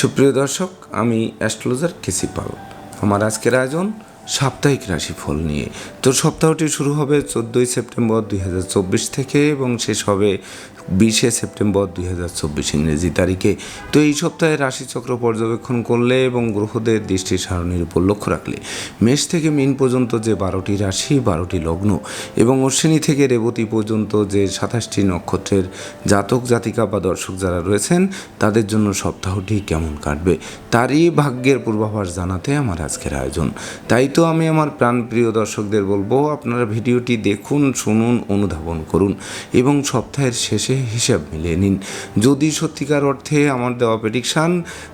সুপ্রিয় দর্শক, আমি অ্যাস্ট্রোলজার কেসি পাল আমার আজকের আয়োজন সাপ্তাহিক রাশিফল নিয়ে। তো সপ্তাহটি শুরু হবে চোদ্দোই সেপ্টেম্বর দুই হাজার চব্বিশ থেকে এবং শেষ হবে বিশে সেপ্টেম্বর দুই হাজার চব্বিশ ইংরেজি তারিখে। তো এই সপ্তাহে রাশিচক্র পর্যবেক্ষণ করলে এবং গ্রহদের দৃষ্টি সারণীর উপর লক্ষ্য রাখলে, মেষ থেকে মিন পর্যন্ত যে বারোটি রাশি, বারোটি লগ্ন এবং অশ্বিনী থেকে রেবতী পর্যন্ত যে সাতাশটি নক্ষত্রের জাতক, জাতিকা বা দর্শক যারা রয়েছেন, তাদের জন্য সপ্তাহটি কেমন কাটবে, তারই ভাগ্যের পূর্বাভাস জানাতে আমার আজকের আয়োজন। তাই তো আমি আমার প্রাণপ্রিয় দর্শকদের বলব, আপনারা ভিডিওটি দেখুন, শুনুন, অনুধাবন করুন এবং সপ্তাহের শেষে হিসাব মিলিয়ে নিন। যদি সত্যিকার অর্থে আমার দেওয়া প্রেডিকশান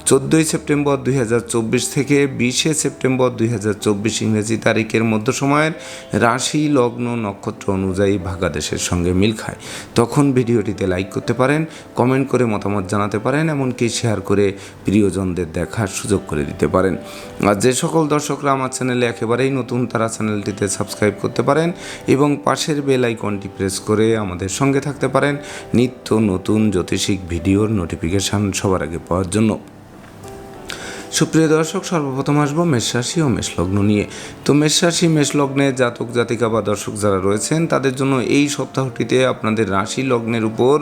চোদ্দোই সেপ্টেম্বর দুই হাজার চব্বিশ থেকে বিশে সেপ্টেম্বর দুই হাজার চব্বিশ ইংরেজি তারিখের মধ্য সময়ের রাশি, লগ্ন, নক্ষত্র অনুযায়ী ভাগাদেশের সঙ্গে মিল খায়। তখন ভিডিওটিতে লাইক করতে পারেন কমেন্ট করে মতামত জানাতে পারেন, এমনকি শেয়ার করে প্রিয়জনদের দেখার সুযোগ করে দিতে পারেন। আর যে সকল দর্শকরা আমার চ্যানেলে একেবারেই নতুন, তারা চ্যানেলটিতে সাবস্ক্রাইব করতে পারেন এবং পাশের বেল আইকনটি প্রেস করে আমাদের সঙ্গে থাকতে পারেন। নিত্য নতুন জ্যোতিষিক ভিডিওর নোটিফিকেশান সবার আগে পাওয়ার জন্য সুপ্রিয় দর্শক, সর্বপ্রথম আসব মেষরাশি ও মেষলগ্ন নিয়ে। তো মেষরাশি মেষলগ্নে জাতক, জাতিকা বা দর্শক যারা রয়েছেন, তাদের জন্য এই সপ্তাহটিতে আপনাদের রাশি লগ্নের উপর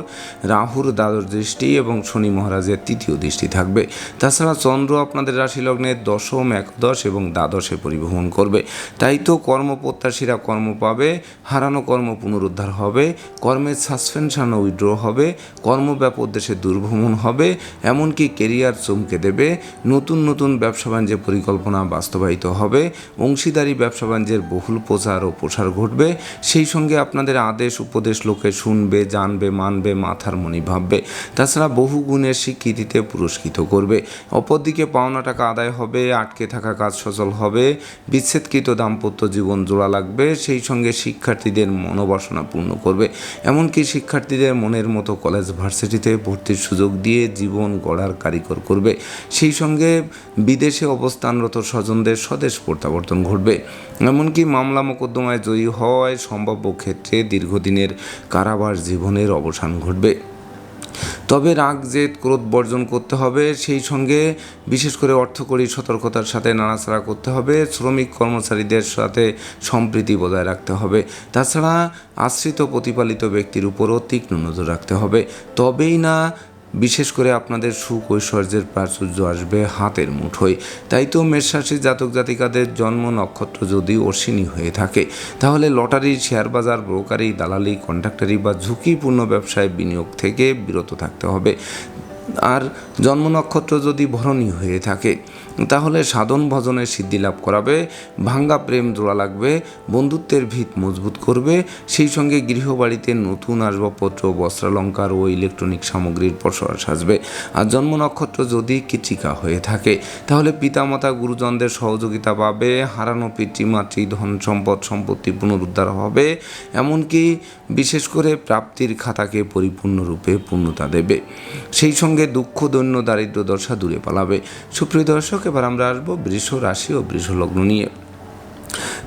রাহুর দ্বাদশ দৃষ্টি এবং শনি মহারাজের তৃতীয় দৃষ্টি থাকবে। তাছাড়া চন্দ্র আপনাদের রাশি লগ্নের দশম, একদশ এবং দ্বাদশে পরিভ্রমণ করবে। তাই তো কর্মপ্রত্যাশীরা কর্ম পাবে, হারানো কর্ম পুনরুদ্ধার হবে, কর্মের সাসপেনশন উইড্র হবে, কর্মব্যাপক দেশে দুর্ভ্রমণ হবে, এমনকি কেরিয়ার চমকে দেবে, নতুন নতুন ব্যবসা বাণিজ্যের পরিকল্পনা বাস্তবায়িত হবে, অংশীদারি ব্যবসা বাণিজ্যের বহুল প্রচার ও প্রসার ঘটবে, সেই সঙ্গে আপনাদের আদেশ উপদেশ লোকে শুনবে, জানবে, মানবে, মাথার মনি ভাববে। তাছাড়া বহু গুণের স্বীকৃতিতে পুরস্কৃত করবে। অপরদিকে পাওনা টাকা আদায় হবে, আটকে থাকা কাজ সচল হবে, বিচ্ছেদকৃত দাম্পত্য জীবন জোড়া লাগবে, সেই সঙ্গে শিক্ষার্থীদের মনোবাসনা পূর্ণ করবে। এমনকি শিক্ষার্থীদের মনের মতো কলেজ ভার্সিটিতে ভর্তির সুযোগ দিয়ে জীবন গড়ার কারিগর করবে। সেই সঙ্গে বিদেশে অবস্থানরত স্বজনদের স্বদেশ প্রত্যাবর্তন ঘটবে। এমনকি মামলা মোকদ্দমায় জয়ী হওয়ায় সম্ভাব্য ক্ষেত্রে দীর্ঘদিনের কারাবাস জীবনের অবসান ঘটবে। তবে রাগ জেদ ক্রোধ বর্জন করতে হবে, সেই সঙ্গে বিশেষ করে অর্থকরী সতর্কতার সাথে নাড়াচাড়া করতে হবে, শ্রমিক কর্মচারীদের সাথে সম্প্রীতি বজায় রাখতে হবে। তাছাড়া আশ্রিত প্রতিপালিত ব্যক্তির উপরও তীক্ষ্ণ নজর রাখতে হবে। তবেই না বিশেষ করে আপনাদের সুখ ঐশ্বর্যের প্রাচুর্য আসবে হাতের মুঠোয়। তাই তো মেষরাশি জাতক জাতিকাদের জন্ম নক্ষত্র যদি অশ্বিনী হয়ে থাকে, তাহলে লটারি, শেয়ার বাজার, ব্রোকারি, দালালি, কন্ট্রাক্টারি বা ঝুঁকিপূর্ণ ব্যবসায় বিনিয়োগ থেকে বিরত থাকতে হবে। আর জন্ম নক্ষত্র যদি ভরণী হয়ে থাকে তাহলে সাধন ভজনের সিদ্ধি লাভ করাবে, ভাঙ্গা প্রেম জোড়া লাগবে, বন্ধুত্বের ভিত মজবুত করবে, সেই সঙ্গে গৃহবাড়িতে নতুন আসবাবপত্র, বস্ত্রালঙ্কার ও ইলেকট্রনিক সামগ্রীর প্রসার সাজবে। আর জন্ম নক্ষত্র যদি কিচিকা হয়ে থাকে, তাহলে পিতামাতা গুরুজনদের সহযোগিতা পাবে, হারানো পিতৃমাতৃ ধন সম্পদ, সম্পত্তি পুনরুদ্ধার হবে, এমনকি বিশেষ করে প্রাপ্তির খাতাকে পরিপূর্ণরূপে পূর্ণতা দেবে। সেই সঙ্গে দুঃখ, দৈন্য, দারিদ্র, দশা দূরে পালাবে। সুপ্রিয় দর্শক এবার আমরা আসব বৃষ রাশি ও বৃষ লগ্ন নিয়ে।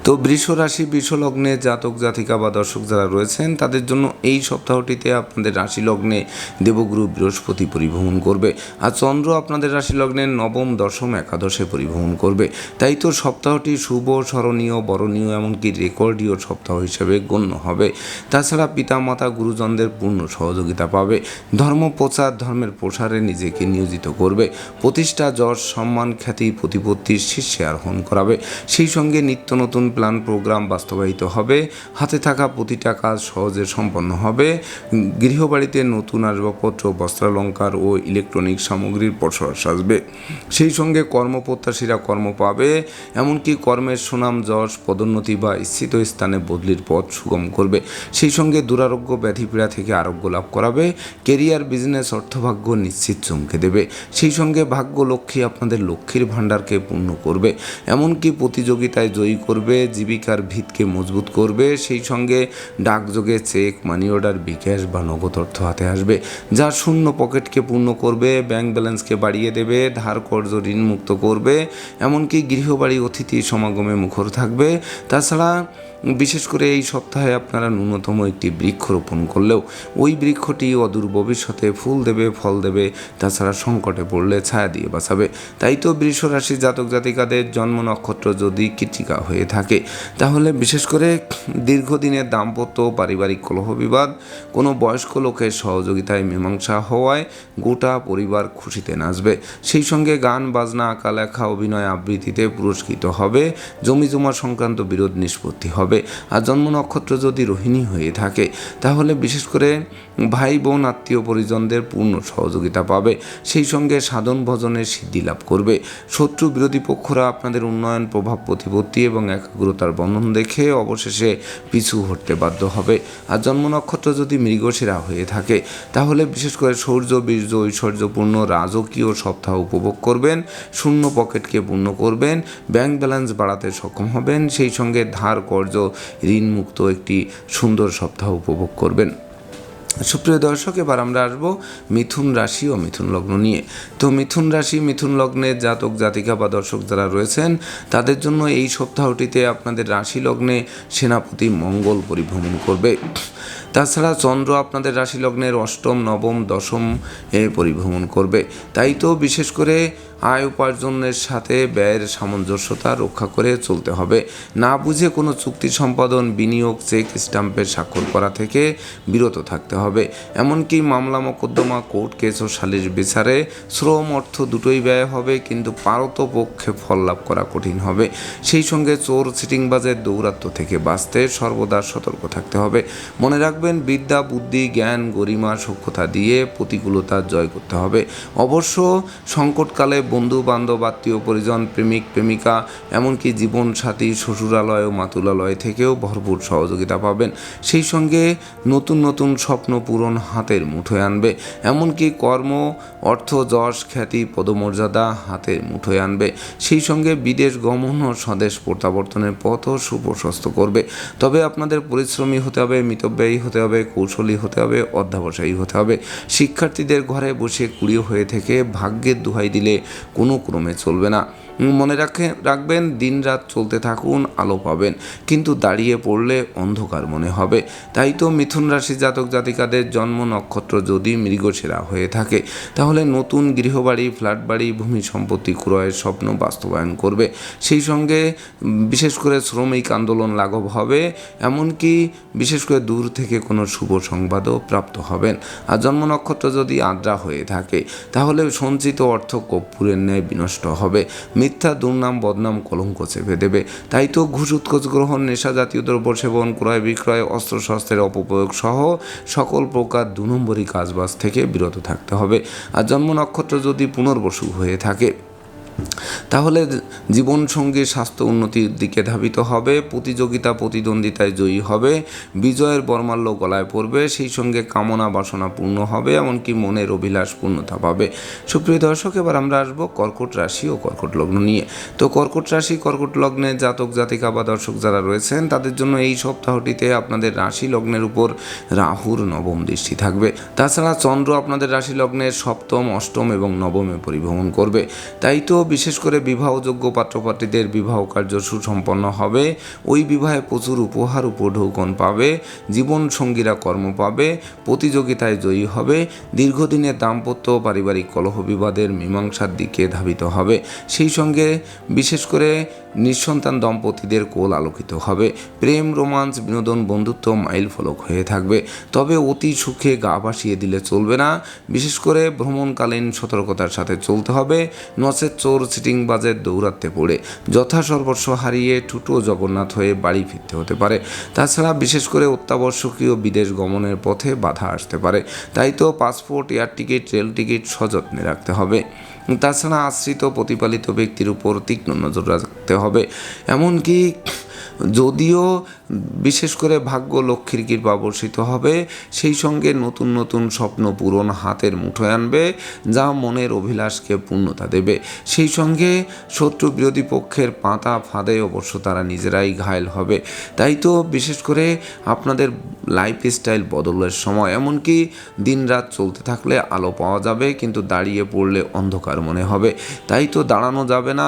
তো বৃষ রাশি বৃষ লগ্নে জাতক, জাতিকা বা দর্শক যারা রয়েছেন, তাদের জন্য এই সপ্তাহটিতে আপনাদের রাশি লগ্নে দেবগুরু বৃহস্পতি পরিভ্রমণ করবে। আর চন্দ্র আপনাদের রাশি লগ্নের নবম, দশম, একাদশে পরিভ্রমণ করবে। তাই তো সপ্তাহটি শুভ, স্মরণীয়, বরণীয়, এমনকি রেকর্ডীয় সপ্তাহ হিসেবে গণ্য হবে। তাছাড়া পিতামাতা, গুরুজনদের পূর্ণ সহযোগিতা পাবে। ধর্ম প্রচার, ধর্মের প্রসারে নিজেকে নিয়োজিত করবে। প্রতিষ্ঠা, যশ, সম্মান, খ্যাতি, প্রতিপত্তির শীর্ষে আরোহণ করাবে। সেই সঙ্গে নিত্য নতুন প্ল্যান প্রোগ্রাম বাস্তবায়িত হবে, হাতে থাকা প্রতিটা কাজ সহজে সম্পন্ন হবে, গৃহবাড়িতে নতুন আসবাবপত্র, বস্ত্রালঙ্কার ও ইলেকট্রনিক সামগ্রীর প্রসার সাজবে। সেই সঙ্গে কর্মপ্রত্যাশীরা কর্ম পাবে, এমনকি কর্মের সুনাম, যশ, পদোন্নতি বা স্থিত স্থানে বদলির পথ সুগম করবে। সেই সঙ্গে দুরারোগ্য ব্যাধিপীড়া থেকে আরোগ্য লাভ করাবে, কেরিয়ার, বিজনেস, অর্থভাগ্য নিশ্চিত চমকে দেবে। সেই সঙ্গে ভাগ্য লক্ষ্মী আপনাদের লক্ষ্মীর ভাণ্ডারকে পূর্ণ করবে, এমনকি প্রতিযোগিতায় জয়ী করবে জীবিকার ভিতকে মজবুত করবে, সেই সঙ্গে ডাকযোগে চেক মানি অর্ডার বিকাশ বা নগদ অর্থ হাতে আসবে, যা শূন্য পকেটকে পূর্ণ করবে ব্যাংক ব্যালেন্সকে বাড়িয়ে দেবে, ধার কর্জ ঋণ মুক্ত করবে, এমনকি গৃহবাড়ি অতিথি সমাগমে মুখর থাকবে। তাছাড়া বিশেষ করে এই সপ্তাহে আপনারা ন্যূনতম একটি বৃক্ষ রোপণ করলেও ওই বৃক্ষটি অদূর ভবিষ্যতে ফুল দেবে, ফল দেবে, তাছাড়া সংকটে পড়লে ছায়া দিয়ে বাঁচাবে। তাই তো বৃষ রাশি জাতক জাতিকাদের জন্ম নক্ষত্র যদি কৃতিকা হয়ে থাকে, তাহলে বিশেষ করে দীর্ঘদিনের দাম্পত্য পারিবারিক কলহ বিবাদ, কোনো বয়স্ক লোকের সহযোগিতায় মীমাংসা হওয়ায় গোটা পরিবার খুশিতে নাচবে। সেই সঙ্গে গান, বাজনা, আঁকা, লেখা, অভিনয় আবৃত্তিতে পুরস্কৃত হবে। জমি জমা সংক্রান্ত বিরোধ নিষ্পত্তি হবে। আর জন্ম নক্ষত্র যদি রোহিণী হয়ে থাকে, তাহলে বিশেষ করে ভাই বোন আত্মীয় পরিজনদের পূর্ণ সহযোগিতা পাবে। সেই সঙ্গে সাধন ভজনের সিদ্ধি লাভ করবে। শত্রু বিরোধী পক্ষরা আপনাদের উন্নয়ন, প্রভাব, প্রতিপত্তি এবং একাগ্রতার বন্ধন দেখে অবশেষে পিছু হটতে বাধ্য হবে। আর জন্ম নক্ষত্র যদি মৃগশিরা হয়ে থাকে, তাহলে বিশেষ করে সৌর্য, বীর্য, ঐশ্বর্যপূর্ণ, রাজকীয় সপ্তাহ উপভোগ করবেন, শূন্য পকেটকে পূর্ণ করবেন, ব্যাংক ব্যালেন্স বাড়াতে সক্ষম হবেন, সেই সঙ্গে ধার, কর্জ ঋণমুক্ত একটি সুন্দর সপ্তাহ উপভোগ করবেন। সুপ্রিয় দর্শক, এবার আমরা আসব মিথুন রাশি ও মিথুন লগ্ন নিয়ে। তো মিথুন রাশি, মিথুন লগ্নের জাতক, জাতিকা বা দর্শক যারা রয়েছেন, তাদের জন্য এই সপ্তাহটিতে আপনাদের রাশি লগ্নে সেনাপতি মঙ্গল পরিভ্রমণ করবে। তাছাড়া চন্দ্র আপনাদের রাশি লগ্নের অষ্টম, নবম, দশম এ পরিভ্রমণ করবে। তাই তো বিশেষ করে আয় উপার্জনের সাথে ব্যয়ের সামঞ্জস্যতা রক্ষা করে চলতে হবে। না বুঝে কোনো চুক্তি সম্পাদন, বিনিয়োগ, চেক স্টাম্পের স্বাক্ষর করা থেকে বিরত থাকতে হবে। এমনকি মামলা মোকদ্দমা, কোর্ট কেস ও সালিশ বিচারে শ্রম অর্থ দুটোই ব্যয় হবে, কিন্তু পারত পক্ষে ফল লাভ করা কঠিন হবে। সেই সঙ্গে চোর সিটিংবাজের দৌরাত্ম্য থেকে বাঁচতে সর্বদা সতর্ক থাকতে হবে। মনে রাখবেন বিদ্যা, বুদ্ধি, জ্ঞান, গরিমা, সক্ষতা দিয়ে প্রতিকূলতা জয় করতে হবে। অবশ্য সংকটকালে বন্ধু, বান্ধব, আত্মীয়, পরিজন, প্রেমিক, প্রেমিকা, এমনকি জীবন সাথী শ্বশুরালয় ও মাতুলালয় থেকেও ভরপুর সহযোগিতা পাবেন। সেই সঙ্গে নতুন নতুন স্বপ্ন পূরণ হাতের মুঠোয় আনবে। এমনকি কর্ম, অর্থ, যশ, খ্যাতি, পদমর্যাদা হাতের মুঠোয় আনবে। সেই সঙ্গে বিদেশ গমন ও স্বদেশ প্রত্যাবর্তনের পথও সুপ্রশস্ত করবে। তবে আপনাদের পরিশ্রমী হতে হবে, মিতব্যয়ী হতে হবে, কৌশলী হতে হবে, অধ্যাবসায়ী হতে হবে। শিক্ষার্থীদের ঘরে বসে কুড়িয়ে হয়ে থেকে ভাগ্যের দোহাই দিলে কোনো ক্রমে চলবে না। মনে রাখে, রাখবেন, দিন রাত চলতে থাকুন, আলো পাবেন। কিন্তু দাঁড়িয়ে পড়লে অন্ধকার মনে হবে। তাই তো মিথুন রাশি জাতক জাতিকাদের জন্ম নক্ষত্র যদি মৃগসেরা হয়ে থাকে, তাহলে নতুন গৃহবাড়ি, ফ্ল্যাট বাড়ি, ভূমি সম্পত্তি ক্রয়ের স্বপ্ন বাস্তবায়ন করবে। সেই সঙ্গে বিশেষ করে শ্রমিক আন্দোলন লাঘব হবে, এমনকি বিশেষ করে দূর থেকে কোনো শুভ সংবাদও প্রাপ্ত হবেন। আর জন্ম নক্ষত্র যদি আদ্রা হয়ে থাকে, তাহলে সঞ্চিত অর্থ কর্পূরের ন্যায় বিনষ্ট হবে। মিথ্যা, দুর্নাম, বদনাম, কলঙ্ক চেপে দেবে। তাই তো ঘুষ, উৎকোচ, গ্রহণ, নেশা জাতীয় দ্রব্য সেবন, ক্রয়, বিক্রয়, অস্ত্র, শস্ত্রের অপপ্রয়োগ সহ সকল প্রকার দু নম্বরী কাজবাজ থেকে বিরত থাকতে হবে। আর জন্ম নক্ষত্র যদি পুনর্বসু হয়ে থাকে তাহলে জীবনসঙ্গী স্বাস্থ্য উন্নতির দিকে ধাবিত হবে, প্রতিযোগিতা প্রতিদ্বন্দ্বিতায় জয়ী হবে, বিজয়ের বর্মাল্য গলায় পড়বে, সেই সঙ্গে কামনা বাসনা পূর্ণ হবে, এমনকি মনের অভিলাষ পূর্ণতা পাবে। সুপ্রিয় দর্শক, এবার আমরা আসব কর্কট রাশি ও কর্কট লগ্ন নিয়ে। তো কর্কট রাশি, কর্কট লগ্নে জাতক, জাতিকা বা দর্শক যারা রয়েছেন, তাদের জন্য এই সপ্তাহটিতে আপনাদের রাশি লগ্নের উপর রাহুর নবম দৃষ্টি থাকবে। তাছাড়া চন্দ্র আপনাদের রাশি লগ্নের সপ্তম, অষ্টম এবং নবমে পরিভ্রমণ করবে। তাই তো বিশেষ করে বিবাহযোগ্য পাত্রপাত্রীদের বিবাহ কার্য সুসম্পন্ন হবে। ওই বিবাহে প্রচুর উপহার উপঢৌকন পাবে। জীবন সঙ্গীরা কর্ম পাবে। প্রতিযোগিতায় জয়ী হবে। দীর্ঘদিনের দাম্পত্য পারিবারিক কলহ বিবাদের মীমাংসার দিকে ধাবিত হবে। সেই সঙ্গে বিশেষ করে নিঃসন্তান দম্পতিদের কোল আলোকিত হবে। প্রেম রোমাঞ্চ বিনোদন, বন্ধুত্ব মাইল ফলক হয়ে থাকবে। তবে অতি সুখে গা ভাসিয়ে দিলে চলবে না। বিশেষ করে ভ্রমণকালীন সতর্কতার সাথে চলতে হবে। নচেত চোর সিটিংবাজের দৌরাত্মে পড়ে। যথাসর্বস্ব হারিয়ে ঠুটো জগন্নাথ হয়ে বাড়ি ফিরতে হতে পারে। তাছাড়া বিশেষ করে অত্যাবশ্যকীয় বিদেশ গমনের পথে বাধা আসতে পারে। তাই তো passport, air ticket, rail ticket সযত্নে রাখতে হবে। তাছাড়া আশ্রিত, প্রতিপালিত ব্যক্তির উপর তীক্ষ্ণ নজর রাখতে হবে। এমনকি যদিও বিশেষ করে ভাগ্য লক্ষ্মীর কৃপা বর্ষিত হবে, সেই সঙ্গে নতুন নতুন স্বপ্ন পূরণ হাতের মুঠোয় আনবে, যা মনের অভিলাষকে পূর্ণতা দেবে। সেই সঙ্গে শত্রু বিরোধী পক্ষের পাতা ফাঁদে অবশ্য তারা নিজেরাই ঘায়ল হবে। তাই তো বিশেষ করে আপনাদের লাইফ স্টাইল বদলের সময়, এমনকি দিন রাত চলতে থাকলে আলো পাওয়া যাবে, কিন্তু দাঁড়িয়ে পড়লে অন্ধকার মনে হবে। তাই তো দাঁড়ানো যাবে না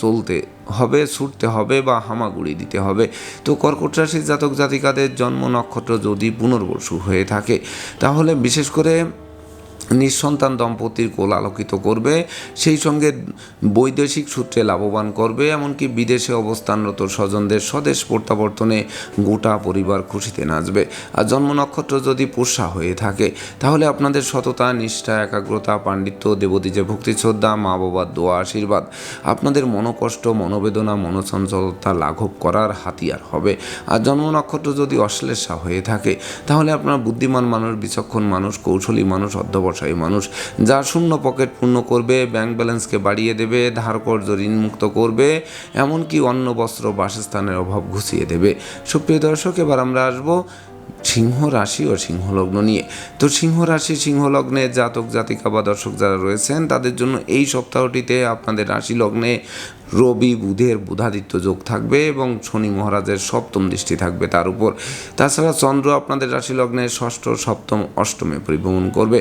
চলতে হবে, ছুটতে হবে বা হামাগুড়ি দিতে হবে। তো কর্কট রাশির জাতক জাতিকাদের জন্ম নক্ষত্র যদি পুনর্বসু হয়ে থাকে, তাহলে বিশেষ করে নিঃসন্তান দম্পতির কোল আলোকিত করবে, সেই সঙ্গে বৈদেশিক সূত্রে লাভবান করবে, এমনকি বিদেশে অবস্থানরত স্বজনদের স্বদেশ প্রত্যাবর্তনে গোটা পরিবার খুশিতে নাচবে। আর জন্ম নক্ষত্র যদি পোষা হয়ে থাকে, তাহলে আপনাদের সততা, নিষ্ঠা, একাগ্রতা, পাণ্ডিত্য, দেবদীজে ভক্তি শ্রদ্ধা, মা বাবার দোয়া, আশীর্বাদ, আপনাদের মনোকষ্ট, মনোবেদনা মনোচঞ্চলতা লাঘব করার হাতিয়ার হবে। আর জন্ম নক্ষত্র যদি অশ্লেষা হয়ে থাকে, তাহলে আপনার বুদ্ধিমান মানুষ, বিচক্ষণ মানুষ, কৌশলী মানুষ অধ্যবসায়ী মানুষ, যা শূন্য পকেট পূর্ণ করবে ব্যাংক ব্যালেন্সকে বাড়িয়ে দেবে, ধার কর্য ঋণমুক্ত করবে, এমনকি অন্ন, বস্ত্র, বাসস্থানের অভাব ঘুষিয়ে দেবে। সুপ্রিয় দর্শক, এবার আমরা আসব সিংহ রাশি ও সিংহ লগ্ন নিয়ে। তো সিংহ রাশি, সিংহ লগ্নে জাতক, জাতিকা বা দর্শক যারা রয়েছেন, তাদের জন্য এই সপ্তাহটিতে আপনাদের রাশি লগ্নে রবি, বুধের বুধাদিত্য যোগ থাকবে এবং শনি মহারাজের সপ্তম দৃষ্টি থাকবে তার উপর। তাছাড়া চন্দ্র আপনাদের রাশি লগ্নে ষষ্ঠ, সপ্তম, অষ্টমে পরিভ্রমণ করবে।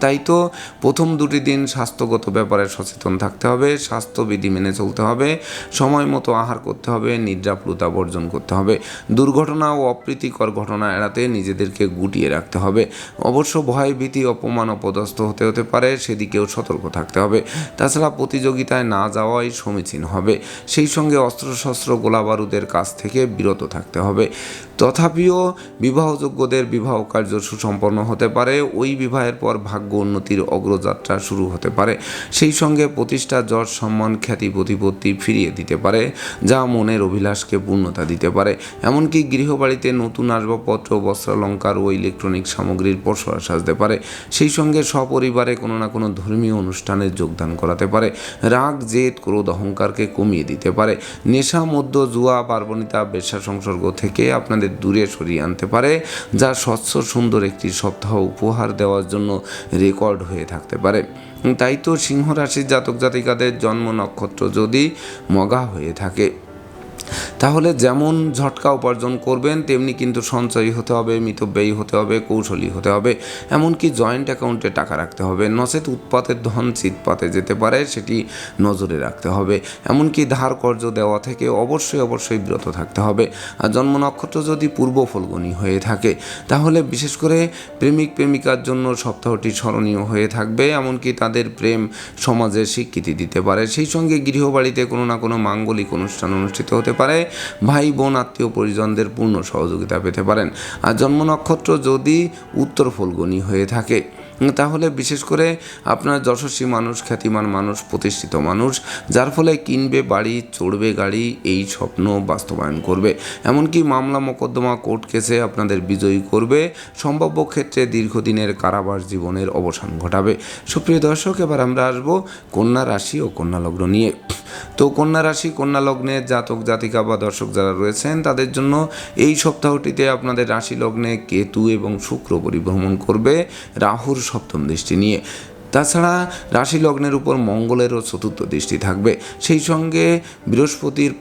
তাই তো প্রথম দুটি দিন স্বাস্থ্যগত ব্যাপারে সচেতন থাকতে হবে, স্বাস্থ্যবিধি মেনে চলতে হবে, সময় মতো আহার করতে হবে, নিদ্রাপ্লুতা বর্জন করতে হবে। দুর্ঘটনা ও অপ্রীতিকর ঘটনা এড়াতে নিজেদেরকে গুটিয়ে রাখতে হবে। অবশ্য ভয়, ভীতি, অপমান, অপদস্থ হতে হতে পারে, সেদিকেও সতর্ক থাকতে হবে। তাছাড়া প্রতিযোগিতায় না যাওয়াই সমীচীন হবে। সেই সঙ্গে অস্ত্রশস্ত্র, গোলাবারুদের কাছ থেকে বিরত থাকতে হবে। তথাপিও বিবাহযোগ্যদের বিবাহ কার্য সুসম্পন্ন হতে পারে। ওই বিবাহের পর ভাগ্য উন্নতির অগ্রযাত্রা শুরু হতে পারে। সেই সঙ্গে প্রতিষ্ঠা, যশ, সম্মান, খ্যাতি, প্রতিপত্তি ফিরিয়ে দিতে পারে, যা মনের অভিলাষকে পূর্ণতা দিতে পারে। এমনকি গৃহবাড়িতে নতুন আসবাবপত্র, বস্ত্রালঙ্কার ও ইলেকট্রনিক সামগ্রীর প্রসার সাজতে পারে। সেই সঙ্গে সপরিবারে কোনো না কোনো ধর্মীয় অনুষ্ঠানে যোগদান করাতে পারে। রাগ, জেদ, ক্রোধ, অহংকারকে কমিয়ে দিতে পারে। নেশা মধ্য জুয়া, পার্বণিতা, বেশ্যা, সংসর্গ থেকে আপনাদের দূরে সরিয়ে আনতে পারে, যা স্বচ্ছ সুন্দর একটি সপ্তাহ উপহার দেওয়ার জন্য রেকর্ড হয়ে থাকতে পারে। তাই তো সিংহ রাশির জাতক জাতিকাদের জন্ম নক্ষত্র যদি মগা হয়ে থাকে। তাহলে যেমন ঝটকা উপার্জন করবেন, তেমনি কিন্তু সঞ্চয়ী হতে হবে, মিতব্যয়ী হতে হবে, কৌশলী হতে হবে। এমনকি জয়েন্ট অ্যাকাউন্টে টাকা রাখতে হবে। নচেত উৎপাতের ধন চিৎপাতে যেতে পারে, সেটি নজরে রাখতে হবে। এমনকি ধার কর্য দেওয়া থেকে অবশ্যই অবশ্যই বিরত থাকতে হবে। আর জন্ম নক্ষত্র যদি পূর্ব ফলগুনি হয়ে থাকে, তাহলে বিশেষ করে প্রেমিক প্রেমিকার জন্য সপ্তাহটি স্মরণীয় হয়ে থাকবে। এমনকি তাদের প্রেম সমাজে স্বীকৃতি দিতে পারে। সেই সঙ্গে গৃহবাড়িতে কোনো না কোনো মাঙ্গলিক অনুষ্ঠান অনুষ্ঠিত হতে পারে। ভাই, বোন, আত্মীয় পরিজনদের পূর্ণ সহযোগিতা পেতে পারেন। আর জন্ম নক্ষত্র যদি উত্তর ফলগুনি হয়ে থাকে। তাহলে বিশেষ করে আপনার যশস্বী মানুষ, খ্যাতিমান মানুষ, প্রতিষ্ঠিত মানুষ, যার ফলে কিনবে বাড়ি, চড়বে গাড়ি, এই স্বপ্ন বাস্তবায়ন করবে। এমনকি মামলা, মোকদ্দমা, কোর্ট কেসে আপনাদের বিজয়ী করবে। সম্ভাব্য ক্ষেত্রে দীর্ঘদিনের কারাবাস জীবনের অবসান ঘটাবে। সুপ্রিয় দর্শক, এবার আমরা আসব কন্যা রাশি ও কন্যা লগ্ন নিয়ে। তো কন্যা রাশি, কন্যা লগ্নে জাতক, জাতিকা বা দর্শক যারা রয়েছেন, তাদের জন্য এই সপ্তাহটিতে আপনাদের রাশি লগ্নে কেতু এবং শুক্র পরিভ্রমণ করবে। রাহুর সপ্তম দৃষ্টি নিয়ে। তাছাড়া রাশি লগ্নের উপর মঙ্গলেরও চতুর্থ দৃষ্টি থাকবে। সেই সঙ্গে বৃহস্পতির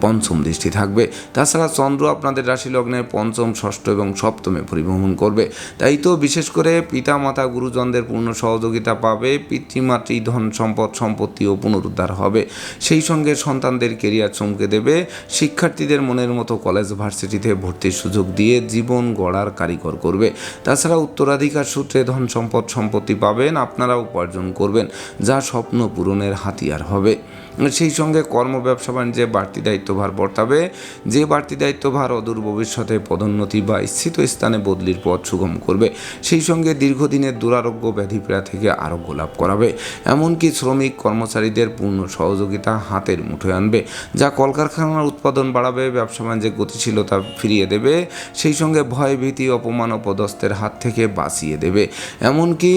পঞ্চম দৃষ্টি থাকবে। তাছাড়া চন্দ্র আপনাদের রাশি লগ্নের পঞ্চম, ষষ্ঠ এবং সপ্তমে পরিভ্রমণ করবে। তাই তো বিশেষ করে পিতা মাতা গুরুজনদের পূর্ণ সহযোগিতা পাবে, পিতৃমাতৃ ধন সম্পদ সম্পত্তিও পুনরুদ্ধার হবে। সেই সঙ্গে সন্তানদের কেরিয়ার চমকে দেবে। শিক্ষার্থীদের মনের মতো কলেজ ভার্সিটিতে ভর্তির সুযোগ দিয়ে জীবন গড়ার কারিগর করবে। তাছাড়া উত্তরাধিকার সূত্রে ধন সম্পদ, সম্পত্তি পাবেন আপনারা উপার্জন করবেন, যা স্বপ্ন পূরণের হাতিয়ার হবে। সেই সঙ্গে কর্ম ব্যবসা বাণিজ্যে বাড়তি দায়িত্বভার বর্তাবে। যে বাড়তি দায়িত্বভার অদূর ভবিষ্যতে পদোন্নতি বা স্থিত স্থানে বদলির পথ সুগম করবে, সেই সঙ্গে দীর্ঘদিনের দুরারোগ্য ব্যাধিপীড়া থেকে আরোগ্য লাভ করাবে। এমনকি শ্রমিক কর্মচারীদের পূর্ণ সহযোগিতা হাতের মুঠোয় আনবে, যা কলকারখানার উৎপাদন বাড়াবে, ব্যবসা বাণিজ্যে গতিশীলতা ফিরিয়ে দেবে, সেই সঙ্গে ভয় ভীতি অপমান ও পদস্থের হাত থেকে বাঁচিয়ে দেবে। এমনকি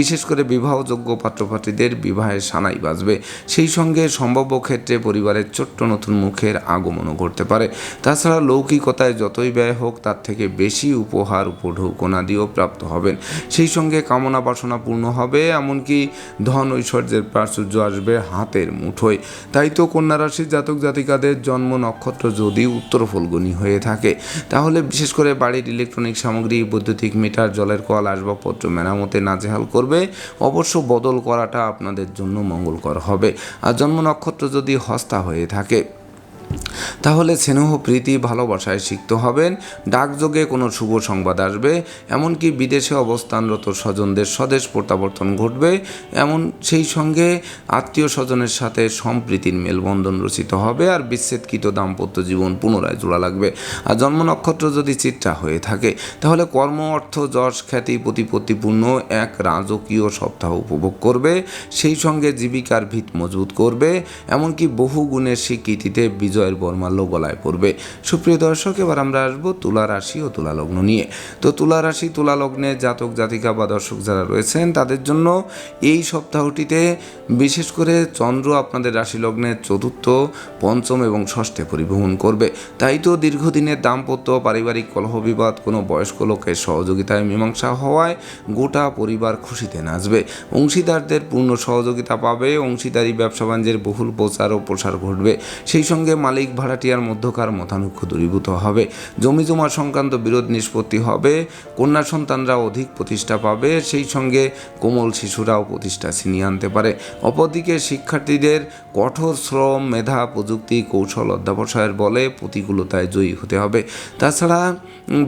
বিশেষ করে বিবাহযোগ্য পাত্রপাত্রীদের বিবাহের সানাই বাজবে, সেই সঙ্গে সঙ্গে সম্ভাব্য ক্ষেত্রে পরিবারের ছোট্ট নতুন মুখের আগমনও ঘটতে পারে। তাছাড়া লৌকিকতায় যতই ব্যয় হোক, তার থেকে বেশি উপহার উপঢৌকনাদিও প্রাপ্ত হবেন। সেই সঙ্গে কামনা বাসনা পূর্ণ হবে, এমনকি ধন ঐশ্বর্যের প্রাচুর্য আসবে হাতের মুঠোয়। তাই তো কন্যা রাশির জাতক জাতিকাদের জন্ম নক্ষত্র যদি উত্তর ফলগুনি হয়ে থাকে, তাহলে বিশেষ করে বাড়ির ইলেকট্রনিক সামগ্রী, বৈদ্যুতিক মিটার, জলের কল, আসবাবপত্র মেরামতে নাজেহাল করবে। অবশ্য বদল করাটা আপনাদের জন্য মঙ্গলকর হবে। আর জন্ম নক্ষত্র যদি হস্তা হয়ে থাকে। তাহলে স্নেহ, প্রীতি, ভালোবাসায় সিক্ত হবেন। ডাকযোগে কোনো শুভ সংবাদ আসবে, এমনকি বিদেশে অবস্থানরত স্বজনদের স্বদেশ প্রত্যাবর্তন ঘটবে। এমন, সেই সঙ্গে আত্মীয় স্বজনের সাথে সম্প্রীতির মেলবন্ধন রচিত হবে আর বিচ্ছেদকৃত দাম্পত্য জীবন পুনরায় জোড়া লাগবে। আর জন্ম নক্ষত্র যদি চিত্রা হয়ে থাকে, তাহলে কর্ম, অর্থ, যশ, খ্যাতি, প্রতিপত্তিপূর্ণ এক রাজকীয় সপ্তাহ উপভোগ করবে। সেই সঙ্গে জীবিকার ভিত মজবুত করবে। এমনকি বহু গুণের স্বীকৃতিতে বিজয়ের বর্মাল্য গলায় পড়বে। সুপ্রিয় দর্শক, এবার আমরা আসব তুলা রাশি ও তুলা লগ্ন নিয়ে। তো তুলা রাশি, তুলা লগ্নে জাতক, জাতিকা বা দর্শক যারা রয়েছেন, তাদের জন্য এই সপ্তাহটিতে বিশেষ করে চন্দ্র আপনাদের রাশি লগ্নের চতুর্থ, পঞ্চম এবং ষষ্ঠে পরিবহন করবে। তাই তো দীর্ঘদিনের দাম্পত্য, পারিবারিক কলহ বিবাদ, কোনো বয়স্ক লোকের সহযোগিতায় মীমাংসা হওয়ায় গোটা পরিবার খুশিতে নাচবে। অংশীদারদের পূর্ণ সহযোগিতা পাবে, অংশীদারি, ব্যবসা বাণিজ্যের বহুল প্রচার ও প্রসার ঘটবে। সেই সঙ্গে মালিক ভাড়াটিয়ার মধ্যকার মতানৈক্য দূরীভূত হবে। জমি জমা সংক্রান্ত বিরোধ নিষ্পত্তি হবে। কন্যা সন্তানরা অধিক প্রতিষ্ঠা পাবে। সেই সঙ্গে কোমল শিশুরাও প্রতিষ্ঠা ছিনিয়ে আনতে পারে। অপরদিকে শিক্ষার্থীদের কঠোর শ্রম, মেধা, প্রযুক্তি, কৌশল অধ্যাবসায়ের বলে প্রতিকূলতায় জয়ী হতে হবে। তাছাড়া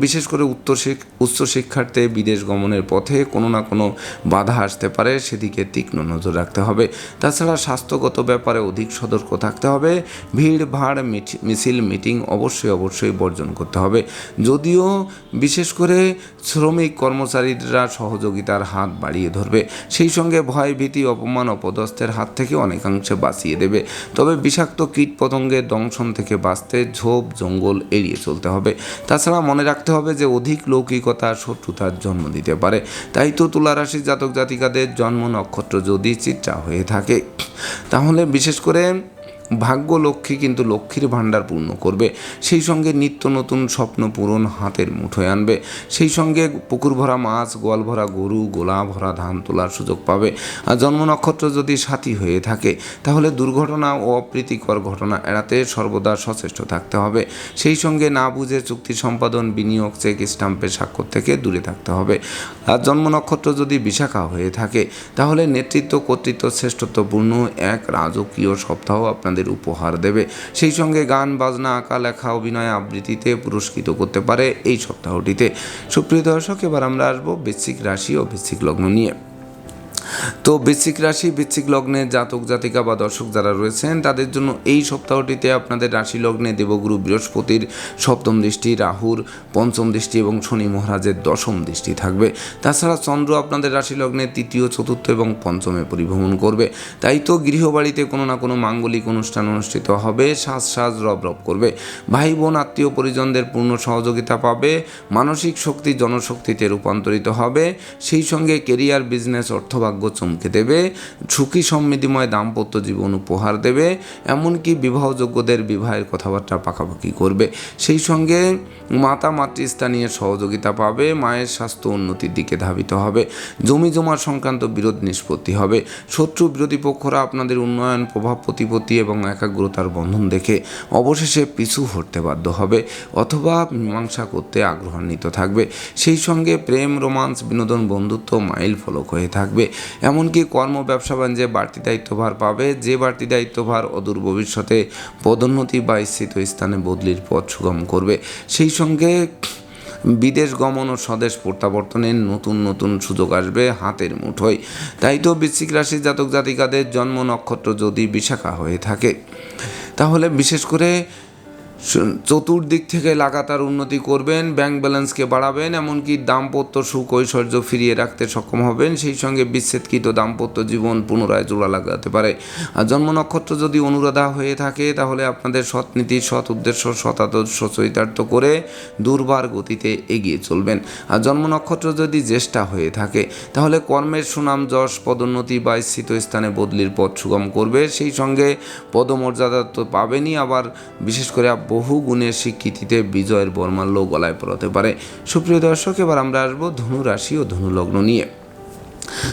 বিশেষ করে উত্তর উচ্চ শিক্ষার্থে বিদেশ গমনের পথে কোনো না কোনো বাধা আসতে পারে, সেদিকে তীক্ষ্ণ নজর রাখতে হবে। তাছাড়া স্বাস্থ্যগত ব্যাপারে অধিক সতর্ক থাকতে হবে। ভিড়, ভাড় মিছি- মিছিল, মিটিং অবশ্যই অবশ্যই বর্জন করতে হবে। যদিও বিশেষ করে শ্রমিক কর্মচারীরা সহযোগিতার হাত বাড়িয়ে ধরবে, সেই সঙ্গে ভয়, ভীতি, অপমান, অপদস্থের হাত থেকে অনেকাংশে বাঁচিয়ে দেবে। তবে বিষাক্ত কীট পতঙ্গের দংশন থেকে বাঁচতে ঝোপ, জঙ্গল এড়িয়ে চলতে হবে। তাছাড়া মনে রাখতে হবে যে অধিক লৌকিকতা শত্রুতার জন্ম দিতে পারে। তাই তো তুলা রাশির জাতক জাতিকাদের জন্ম নক্ষত্র যদি চিত্রা হয়ে থাকে, তাহলে বিশেষ করে ভাগ্য লক্ষ্মী কিন্তু লক্ষ্মীর ভাণ্ডার পূর্ণ করবে। সেই সঙ্গে নিত্য নতুন স্বপ্ন পূরণ হাতের মুঠোয় আনবে। সেই সঙ্গে পুকুর ভরা মাছ, গোয়াল ভরা গরু গোলা ভরা ধান তোলার সুযোগ পাবে। আর জন্ম নক্ষত্র যদি সাথী হয়ে থাকে, তাহলে দুর্ঘটনা ও অপ্রীতিকর ঘটনা এড়াতে সর্বদা সচেষ্ট থাকতে হবে। সেই সঙ্গে না বুঝে চুক্তি সম্পাদন, বিনিয়োগ, চেক স্টাম্পের স্বাক্ষর থেকে দূরে থাকতে হবে। আর জন্ম নক্ষত্র যদি বিশাখা হয়ে থাকে, তাহলে নেতৃত্ব, কর্তৃত্ব, শ্রেষ্ঠত্বপূর্ণ এক রাজকীয় সপ্তাহ আপনাদের উপহার দেবে। সেই সঙ্গে গান, বাজনা, আঁকা, লেখা, অভিনয় আবৃত্তিতে পুরস্কৃত করতে পারে এই সপ্তাহটিতে। সুপ্রিয় দর্শক, এবার আমরা আসব বৃশ্চিক রাশি ও বৃশ্চিক লগ্ন নিয়ে। তো বৃশ্চিক রাশি, বৃশ্চিক লগ্নে জাতক, জাতিকা বা দর্শক যারা রয়েছেন, তাদের জন্য এই সপ্তাহটিতে আপনাদের রাশি লগ্নে দেবগুরু বৃহস্পতির সপ্তম দৃষ্টি, রাহুর পঞ্চম দৃষ্টি এবং শনি মহারাজের দশম দৃষ্টি থাকবে। তাছাড়া চন্দ্র আপনাদের রাশি লগ্নে তৃতীয়, চতুর্থ এবং পঞ্চমে পরিভ্রমণ করবে। তাই তো গৃহবাড়িতে কোনো না কোনো মাঙ্গলিক অনুষ্ঠান অনুষ্ঠিত হবে, সাজ সাজ রব রব করবে। ভাই বোন আত্মীয় পরিজনদের পূর্ণ সহযোগিতা পাবে, মানসিক শক্তি জনশক্তিতে রূপান্তরিত হবে। সেই সঙ্গে কেরিয়ার, বিজনেস, অর্থভাগ্য চমকে দেবে সুখী সমৃদ্ধিময় দাম্পত্য জীবন উপহার দেবে, এমনকি বিবাহযোগ্যদের বিবাহের কথাবার্তা পাকাপাকি করবে। সেই সঙ্গে মাতা মাতৃস্থানীয় সহযোগিতা পাবে, মায়ের স্বাস্থ্য উন্নতির দিকে ধাবিত হবে, জমি জমা সংক্রান্ত বিরোধ নিষ্পত্তি হবে, শত্রু বিরোধী পক্ষরা আপনাদের উন্নয়ন, প্রভাব, প্রতিপত্তি এবং একাগ্রতার বন্ধন দেখে অবশেষে পিছু হটতে বাধ্য হবে অথবা মীমাংসা করতে আগ্রহান্বিত থাকবে। সেই সঙ্গে প্রেম, রোমান্স, বিনোদন, বন্ধুত্ব মাইল ফলক হয়ে থাকবে। এমনকি কর্ম ব্যবসা বাণিজ্যে বাড়তি দায়িত্বভার পাবে। যে বাড়তি দায়িত্বভার অদূর ভবিষ্যতে পদোন্নতি বা স্থিত স্থানে বদলির পথ সুগম করবে। সেই সঙ্গে বিদেশ গমন ও স্বদেশ প্রত্যাবর্তনের নতুন নতুন সুযোগ আসবে হাতের মুঠোয়। তাই তো বৃশ্চিক রাশির জাতক জাতিকাদের জন্ম নক্ষত্র যদি বিশাখা হয়ে থাকে, তাহলে বিশেষ করে চতুর্দিক থেকে লাগাতার উন্নতি করবেন ব্যাংক ব্যালেন্সকে বাড়াবেন, এমনকি দাম্পত্য সুখ ঐশ্বর্য ফিরিয়ে রাখতে সক্ষম হবেন, সেই সঙ্গে বিচ্ছেদকৃত দাম্পত্য জীবন পুনরায় জোড়া লাগাতে পারে। আর জন্ম নক্ষত্র যদি অনুরাধা হয়ে থাকে, তাহলে আপনাদের সৎ নীতি, সৎ উদ্দেশ্য সৎ আদর্শ চরিতার্থ করে দুর্বার গতিতে এগিয়ে চলবেন। আর জন্ম নক্ষত্র যদি জ্যেষ্ঠা হয়ে থাকে, তাহলে কর্মের সুনাম, যশ, পদোন্নতি বা স্থিত স্থানে বদলির পথ সুগম করবে। সেই সঙ্গে পদমর্যাদা তো পাবেনই, আবার বিশেষ করে বহু গুণের স্বীকৃতিতে বিজয়ের বর্মাল্য গলায় পড়াতে পারে। সুপ্রিয় দর্শক, এবার আমরা আসব ধনু রাশি ও ধনুলগ্ন নিয়ে।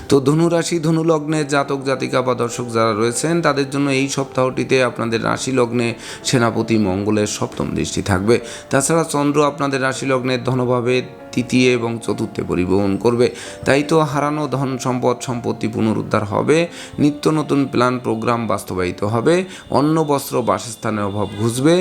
তো ধনুরাশি ধনুলগ্নের জাতক, জাতিকা বা দর্শক যারা রয়েছেন, তাদের জন্য এই সপ্তাহটিতে আপনাদের রাশি লগ্নে সেনাপতি মঙ্গলের সপ্তম দৃষ্টি থাকবে। তাছাড়া চন্দ্র আপনাদের রাশি লগ্নের ধনভাবে তৃতীয় এবং চতুর্থে পরিবহন করবে। তাই তো হারানো ধন সম্পদ সম্পত্তি পুনরুদ্ধার হবে, নিত্য নতুন প্ল্যান প্রোগ্রাম বাস্তবায়িত হবে, অন্ন, বস্ত্র, বাসস্থানের অভাব ঘুষবে,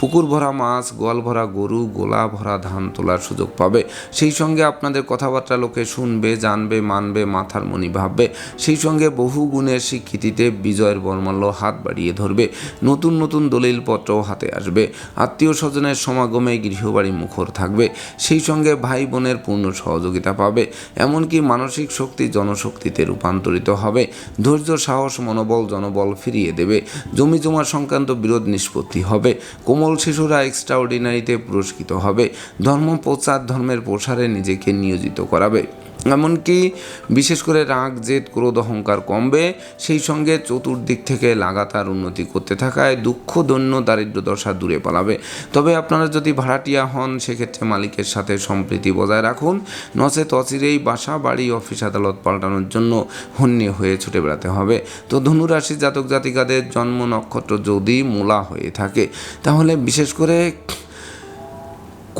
পুকুর ভরা মাছ, গোয়াল ভরা গরু, গোলা ভরা ধান তোলার সুযোগ পাবে। সেই সঙ্গে আপনাদের কথাবার্তা লোকে শুনবে, জানবে, মানবে, মাথার মনি ভাববে। সেই সঙ্গে বহু গুণের স্বীকৃতিতে বিজয়ের বর্মাল্য হাত বাড়িয়ে ধরবে। নতুন নতুন দলিলপত্রও হাতে আসবে। আত্মীয় স্বজনের সমাগমে গৃহবাড়ি মুখর থাকবে। সেই সঙ্গে ভাই বোনের পূর্ণ সহযোগিতা পাবে, এমনকি মানসিক শক্তি জনশক্তিতে রূপান্তরিত হবে। ধৈর্য, সাহস, মনোবল জনবল ফিরিয়ে দেবে। জমি জমা সংক্রান্ত বিরোধ নিষ্পত্তি হবে। কোমল শিশুরা এক্সট্রাঅর্ডিনারিতে পুরস্কৃত হবে। ধর্ম, প্রচার, ধর্মের প্রসারে নিজেকে নিয়োজিত করাবে। এমনকি বিশেষ করে রাগ, জেদ, ক্রোধ, অহংকার কমবে। সেই সঙ্গে চতুর্দিক থেকে লাগাতার উন্নতি করতে থাকায় দুঃখ, দৈন্য, দারিদ্র দশা দূরে পালাবে। তবে আপনারা যদি ভাড়াটিয়া হন, সেক্ষেত্রে মালিকের সাথে সম্প্রীতি বজায় রাখুন। নচেত অচিরেই বাসা, বাড়ি, অফিস, আদালত পাল্টানোর জন্য হন্যে হয়ে ছুটে বেড়াতে হবে। তো ধনুরাশি জাতক জাতিকাদের জন্ম নক্ষত্র যদি মূলা হয়ে থাকে, তাহলে বিশেষ করে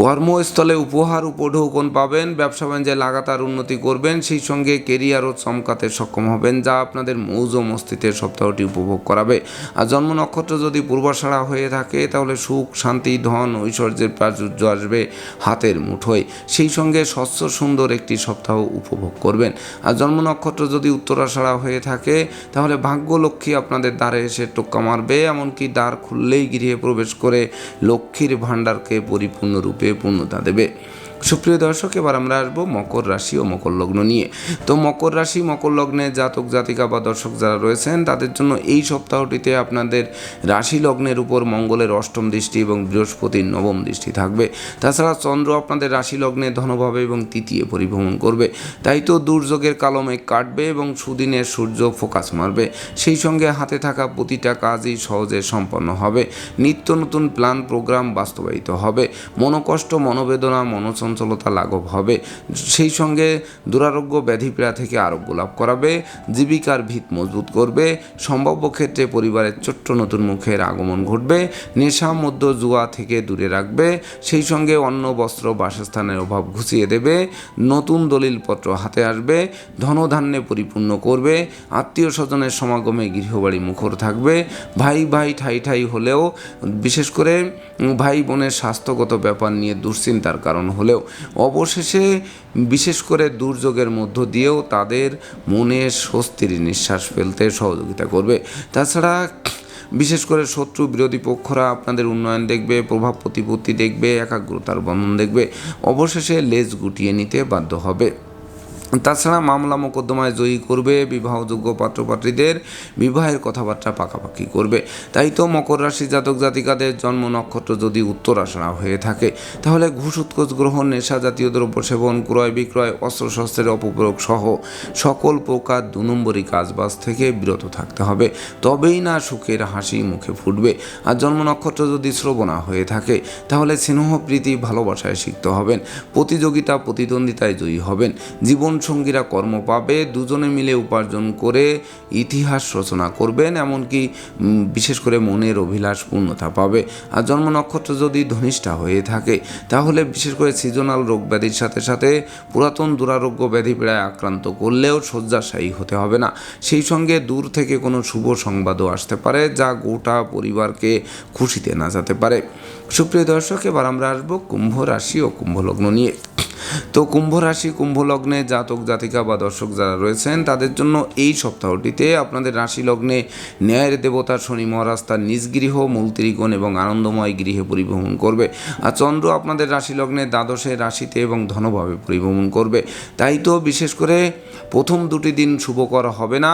কর্মস্থলে উপহার উপঢৌকন পাবেন, ব্যবসা বাণিজ্যে লাগাতার উন্নতি করবেন, সেই সঙ্গে কেরিয়ারও চমকাতে সক্ষম হবেন, যা আপনাদের মৌজ মস্তিষ্কের সপ্তাহটি উপভোগ করাবে। আর জন্ম নক্ষত্র যদি পূর্বাশাড়া হয়ে থাকে, তাহলে সুখ, শান্তি, ধন, ঐশ্বর্যের প্রাচুর্য আসবে হাতের মুঠোয়। সেই সঙ্গে স্বচ্ছ, সুন্দর একটি সপ্তাহ উপভোগ করবেন। আর জন্ম নক্ষত্র যদি উত্তরাষাড়া হয়ে থাকে, তাহলে ভাগ্যলক্ষ্মী আপনাদের দ্বারে এসে টোক্কা মারবে, এমনকি দ্বার খুললেই গৃহে প্রবেশ করে লক্ষ্মীর ভাণ্ডারকে পরিপূর্ণরূপে পূর্ণতা দেবে। সুপ্রিয় দর্শক, এবার আমরা আসব মকর রাশি ও মকর লগ্ন নিয়ে। তো মকর রাশি, মকর লগ্নে জাতক, জাতিকা বা দর্শক যারা রয়েছেন, তাদের জন্য এই সপ্তাহটিতে আপনাদের রাশি লগ্নের উপর মঙ্গলের অষ্টম দৃষ্টি এবং বৃহস্পতির নবম দৃষ্টি থাকবে। তাছাড়া চন্দ্র আপনাদের রাশি লগ্নে ধনভাবে এবং তৃতীয় পরিভ্রমণ করবে। তাই তো দুর্যোগের কালমে কাটবে এবং সুদিনের সূর্য ফোকাস মারবে। সেই সঙ্গে হাতে থাকা প্রতিটা কাজই সহজে সম্পন্ন হবে। নিত্য নতুন প্ল্যান, প্রোগ্রাম বাস্তবায়িত হবে। মনোকষ্ট, মনোবেদনা মনোচঞ্চলতা লাঘব হবে। সেই সঙ্গে দুরারোগ্য ব্যাধিপীড়া থেকে আরোগ্য লাভ করাবে, জীবিকার ভিত মজবুত করবে, সম্ভাব্য ক্ষেত্রে পরিবারের ছোট্ট নতুন মুখের আগমন ঘটবে, নেশা, মধ্য জুয়া থেকে দূরে রাখবে, সেই সঙ্গে অন্ন, বস্ত্র, বাসস্থানের অভাব ঘুষিয়ে দেবে, নতুন দলিলপত্র হাতে আসবে, ধনধান্যে পরিপূর্ণ করবে আত্মীয় স্বজনের সমাগমে গৃহবাড়ি মুখর থাকবে, ভাই ভাই, ঠাই ঠাই হলেও, বিশেষ করে ভাই বোনের স্বাস্থ্যগত ব্যাপার নিয়ে দুশ্চিন্তার কারণ হলেও। অবশেষে বিশেষ করে দুর্যোগের মধ্য দিয়েও তাদের মনে স্বস্তির নিঃশ্বাস ফেলতে সহযোগিতা করবে। তাছাড়া বিশেষ করে শত্রু বিরোধী পক্ষরা আপনাদের উন্নয়ন দেখবে, প্রভাব প্রতিপত্তি দেখবে, একাগ্রতার বন্ধন দেখবে। অবশেষে লেজ গুটিয়ে নিতে বাধ্য হবে। তাছাড়া মামলা মোকদ্দমায় জয়ী করবে বিবাহযোগ্য পাত্রপাত্রীদের, বিবাহের কথাবার্তা পাকাপাকি করবে। তাই তো মকর রাশি জাতক জাতিকাদের জন্ম নক্ষত্র যদি উত্তরাশড়া হয়ে থাকে, তাহলে ঘুষ উৎকোচ গ্রহণ, নেশা জাতীয় দ্রব্য সেবন, ক্রয় বিক্রয় অস্ত্রশস্ত্রের অপপ্রয়োগ সহ সকল প্রকার দু নম্বরী কাজবাজ থেকে বিরত থাকতে হবে। তবেই না সুখের হাসি মুখে ফুটবে। আর জন্ম নক্ষত্র যদি শ্রবণা হয়ে থাকে, তাহলে স্নেহ, প্রীতি, ভালোবাসায় শিখতে হবেন। প্রতিযোগিতা, প্রতিদ্বন্দ্বিতায় জয়ী হবেন। জীবন সঙ্গীরা কর্ম পাবে, দুজনে মিলে উপার্জন করে ইতিহাস রচনা করবেন, এমনকি বিশেষ করে মনের অভিলাষ পূর্ণতা পাবে। আর জন্ম নক্ষত্র যদি ধনিষ্ঠা হয়ে থাকে, তাহলে বিশেষ করে সিজনাল রোগ ব্যাধির সাথে সাথে পুরাতন দুরারোগ্য ব্যাধি পীড়ায় আক্রান্ত করলেও শয্যাশায়ী হতে হবে না। সেই সঙ্গে দূর থেকে কোনো শুভ সংবাদও আসতে পারে, যা গোটা পরিবারকে খুশিতে নাচাতে পারে। সুপ্রিয় দর্শক, এবার আমরা আসব কুম্ভ রাশি ও কুম্ভ লগ্ন নিয়ে। তো কুম্ভ রাশি কুম্ভ লগ্নে জাতক, জাতিকা বা দর্শক যারা রয়েছেন, তাদের জন্য এই সপ্তাহটিতে আপনাদের রাশি লগ্নে ন্যায়ের দেবতা শনি মহারাজ তার নিজ গৃহ মূল ত্রিকোণ এবং আনন্দময় গৃহে পরিভ্রমণ করবে। আর চন্দ্র আপনাদের রাশি লগ্নে দ্বাদশে রাশিতে এবং ধনভাবে পরিভ্রমণ করবে। তাই তো বিশেষ করে প্রথম দুটি দিন শুভকর হবে না,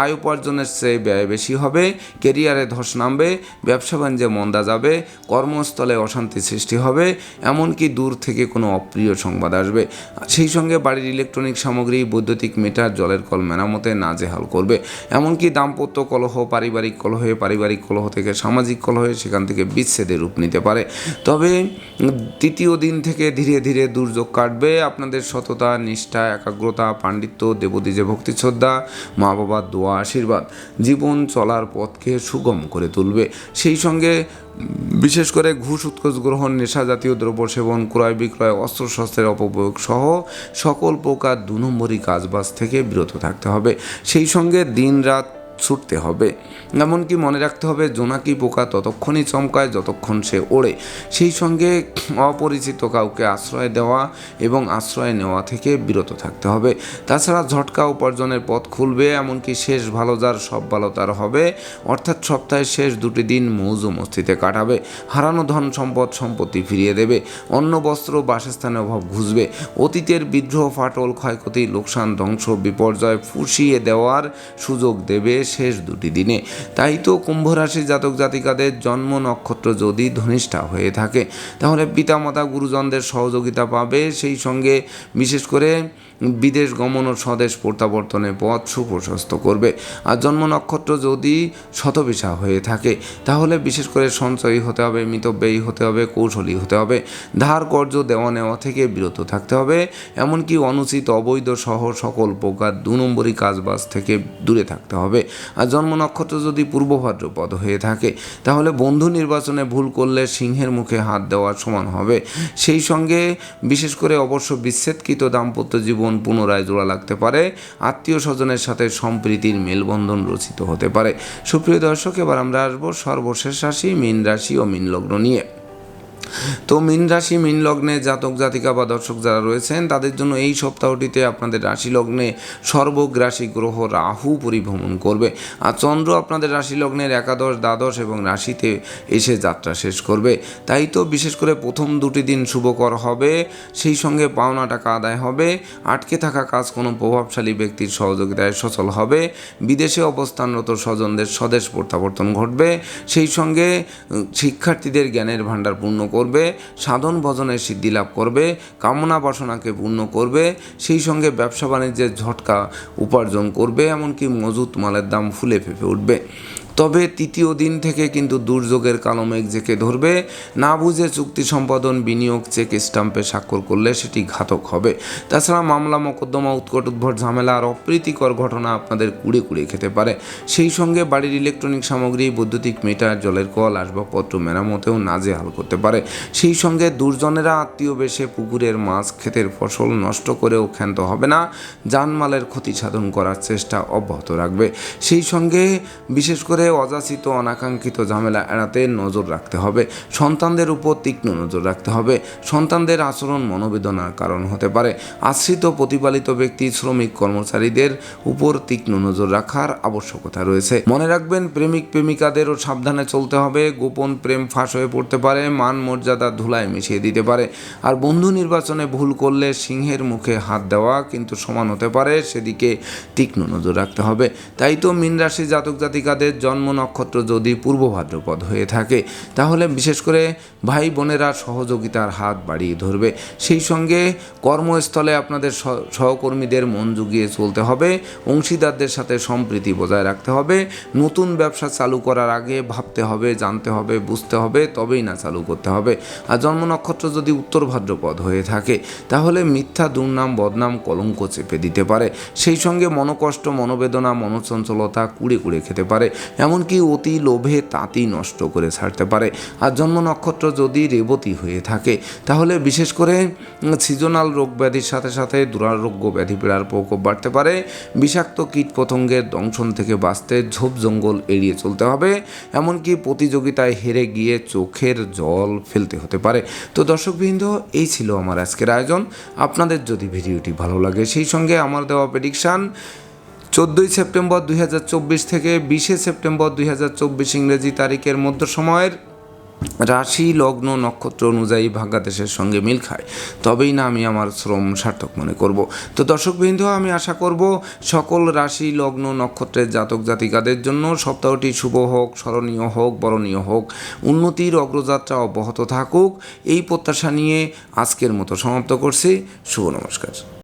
আয় উপার্জনের চেয়ে ব্যয় বেশি হবে কেরিয়ারে ধস নামবে, ব্যবসা বাণিজ্যে মন্দা যাবে, কর্মস্থলে অশান্তি সৃষ্টি হবে, এমনকি দূর থেকে কোনো অপ্রিয় সংবাদ আসবে। সেই সঙ্গে বাড়ির ইলেকট্রনিক সামগ্রী, বৈদ্যুতিক মিটার জলের কল মেরামতে নাজেহাল করবে। এমনকি দাম্পত্য কলহ, পারিবারিক কলহে, পারিবারিক কলহ থেকে সামাজিক কলহে সেখান থেকে বিচ্ছেদের রূপ নিতে পারে। তবে তৃতীয় দিন থেকে ধীরে ধীরে দুর্যোগ কাটবে। আপনাদের সততা, নিষ্ঠা, একাগ্রতা, পাণ্ডিত্য, দেবদীজে ভক্তি শ্রদ্ধা মা বাবার দোয়া, আশীর্বাদ, জীবন চলার পথকে সুগম করে তুলবে। সেই সঙ্গে বিশেষ করে ঘুষ, উৎকোচ গ্রহণ, নেশা জাতীয় দ্রব্য সেবন, ক্রয় বিক্রয়, অস্ত্রশস্ত্রের অপপ্রয়োগ সহ সকল প্রকার দু নম্বরই কাজবাজ থেকে বিরত থাকতে হবে। সেই সঙ্গে দিন রাত ছুটতে হবে। এমনকি মনে রাখতে হবে জোনাকি পোকা ততক্ষণই চমকায় যতক্ষণ সে ওড়ে। সেই সঙ্গে অপরিচিত কাউকে আশ্রয় দেওয়া এবং আশ্রয় নেওয়া থেকে বিরত থাকতে হবে। তাছাড়া ঝটকা উপার্জনের পথ খুলবে, এমনকি শেষ ভালো যার সব ভালো তার হবে। অর্থাৎ সপ্তাহের শেষ দুটি দিন মৌজ মস্তিতে কাটাবে। হারানো ধন সম্পদ সম্পত্তি ফিরিয়ে দেবে। অন্ন, বস্ত্র, বাসস্থানের অভাব ঘুষবে। অতীতের বিদ্রোহ, ফাটল, ক্ষয়ক্ষতি, লোকসান, ধ্বংস, বিপর্যয় ফুসিয়ে দেওয়ার সুযোগ দেবে শেষ দুটি দিনে। তাই তো কুম্ভ রাশি জাতক জাতিকাদের জন্ম নক্ষত্র যদি ধনিষ্ঠা হয়ে থাকে, তাহলে পিতামাতা গুরুজনদের সহযোগিতা পাবে। সেই সঙ্গে বিশেষ করে বিদেশ গমন ও স্বদেশ প্রত্যাবর্তনের পথ সুপ্রশস্ত করবে। আর জন্ম নক্ষত্র যদি শতবিশা হয়ে থাকে, তাহলে বিশেষ করে সঞ্চয়ী হতে হবে, মিতব্যয়ী হতে হবে, কৌশলী হতে হবে, ধার কর্য দেওয়া নেওয়া থেকে বিরত থাকতে হবে। এমনকি অনুচিত, অবৈধ সহ সকল প্রকার দু নম্বরই কাজবাজ থেকে দূরে থাকতে হবে। আর জন্ম নক্ষত্র যদি পূর্ব ভাদ্রপদ হয়ে থাকে, তাহলে বন্ধু নির্বাচনে ভুল করলে সিংহের মুখে হাত দেওয়ার সমান হবে। সেই সঙ্গে বিশেষ করে অবশ্য বিচ্ছেদকৃত দাম্পত্য জীবন পুনরায় জোড়া লাগতে পারে। আত্মীয় স্বজনের সাথে সম্প্রীতির মেলবন্ধন রচিত হতে পারে। সুপ্রিয় দর্শক, এবার আমরা আসব সর্বশেষ রাশি, মীন রাশি ও মীন লগ্ন নিয়ে। তো মীন রাশি, মীন লগ্নে জাতক, জাতিকা বা দর্শক যারা রয়েছেন, তাদের জন্য এই সপ্তাহটিতে আপনাদের রাশি লগ্নে সর্বগ্রাসী গ্রহ রাহু পরিভ্রমণ করবে। আর চন্দ্র আপনাদের রাশি লগ্নের একাদশ, দ্বাদশ এবং রাশিতে এসে যাত্রা শেষ করবে। তাই তো বিশেষ করে প্রথম দুটি দিন শুভকর হবে, সেই সঙ্গে পাওনা টাকা আদায় হবে, আটকে থাকা কাজ কোনো প্রভাবশালী ব্যক্তির সহযোগিতায় সচল হবে, বিদেশে অবস্থানরত স্বজনদের স্বদেশ প্রত্যাবর্তন ঘটবে, সেই সঙ্গে শিক্ষার্থীদের জ্ঞানের ভাণ্ডার পূর্ণ করবে, সাধন ভজনের সিদ্ধি লাভ করবে, কামনা বাসনাকে পূর্ণ করবে, সেই সঙ্গে ব্যবসা বাণিজ্যের ঝটকা উপার্জন করবে, এমনকি মজুত মালের দাম ফুলে ফেঁপে উঠবে। তবে তৃতীয় দিন থেকে কিন্তু দুর্যোগের কালো মেঘ জেকে ধরবে। না বুঝে চুক্তি সম্পাদন, বিনিয়োগ, চেক, স্টাম্পে স্বাক্ষর করলে সেটি ঘাতক হবে। তাছাড়া মামলা, মোকদ্দমা, উৎকট উদ্ভট ঝামেলা আর অপ্রীতিকর ঘটনা আপনাদের কুড়ে কুড়ে খেতে পারে। সেই সঙ্গে বাড়ির ইলেকট্রনিক সামগ্রী, বৈদ্যুতিক মিটার, জলের কল, আসবাবপত্র মেরামতেও নাজেহাল করতে পারে। সেই সঙ্গে দুর্জনেরা আত্মীয় বেশে পুকুরের মাছ, ক্ষেতের ফসল নষ্ট করেও ক্ষান্ত হবে না। জানমালের ক্ষতি সাধন করার চেষ্টা অব্যাহত রাখবে। সেই সঙ্গে বিশেষ করে অযাচিত, অনাকাঙ্ক্ষিত ঝামেলা এড়াতে নজর রাখতে হবে। সন্তানদের উপর তীক্ষ্ণ নজর রাখতে হবে। সন্তানদের আচরণ মনোবেদনার কারণ হতে পারে। আশ্রিত, প্রতিপালিত ব্যক্তি, শ্রমিক, কর্মচারীদের উপর তীক্ষ্ণ নজর রাখার আবশ্যকতা রয়েছে। মনে রাখবেন, প্রেমিক, প্রেমিকাদেরও সাবধানে চলতে হবে। গোপন প্রেম ফাঁস হয়ে পড়তে পারে, মান মর্যাদা ধুলায় মিশিয়ে দিতে পারে। আর বন্ধু নির্বাচনে ভুল করলে সিংহের মুখে হাত দেওয়া কিন্তু সমান হতে পারে। সেদিকে তীক্ষ্ণ নজর রাখতে হবে। তাই তো মীন রাশি জাতক জাতিকাদের জন্ম নক্ষত্র যদি পূর্ব ভাদ্রপদ হয়ে থাকে, তাহলে বিশেষ করে ভাই বোনেরা সহযোগিতার হাত বাড়িয়ে ধরবে। সেই সঙ্গে কর্মস্থলে আপনাদের সহ- সহকর্মীদের মন জুগিয়ে চলতে হবে। অংশীদারদের সাথে সম্প্রীতি বজায় রাখতে হবে। নতুন ব্যবসা চালু করার আগে ভাবতে হবে, জানতে হবে, বুঝতে হবে, তবেই না চালু করতে হবে। আর জন্ম নক্ষত্র যদি উত্তর ভাদ্রপদ হয়ে থাকে, তাহলে মিথ্যা দুর্নাম, বদনাম, কলঙ্ক চেপে দিতে পারে। সেই সঙ্গে মনোকষ্ট, মনোবেদনা, মনোচঞ্চলতা কুড়ে কুড়ে খেতে পারে। এমনকি অতি লোভে তাঁতি নষ্ট করে ছাড়তে পারে। আর জন্ম নক্ষত্র যদি রেবতী হয়ে থাকে, তাহলে বিশেষ করে সিজনাল রোগ ব্যাধির সাথে সাথে দুরারোগ্য ব্যাধি পীড়ার প্রকোপ বাড়তে পারে। বিষাক্ত কীট পতঙ্গের দংশন থেকে বাঁচতে ঝোপ জঙ্গল এড়িয়ে চলতে হবে। এমনকি প্রতিযোগিতায় হেরে গিয়ে চোখের জল ফেলতে হতে পারে। তো দর্শকবৃন্দ, এই ছিল আমার আজকের আয়োজন। আপনাদের যদি ভিডিওটি ভালো লাগে, সেই সঙ্গে আমার দেওয়া প্রেডিকশান চোদ্দোই সেপ্টেম্বর দুই হাজার চব্বিশ থেকে বিশে সেপ্টেম্বর দুই হাজার চব্বিশ ইংরেজি তারিখের মধ্য সময়ের রাশি, লগ্ন, নক্ষত্র অনুযায়ী ভাগ্যাদেশের সঙ্গে মিল খায়। তবেই না আমি আমার শ্রম সার্থক মনে করব। তো দর্শকবৃন্দ, আমি আশা করব সকল রাশি, লগ্ন, নক্ষত্রের জাতক জাতিকাদের জন্য সপ্তাহটি শুভ হোক, স্মরণীয় হোক, বরণীয় হোক, উন্নতির অগ্রযাত্রা অব্যাহত থাকুক। এই প্রত্যাশা নিয়ে আজকের মতো সমাপ্ত করছি। শুভ নমস্কার।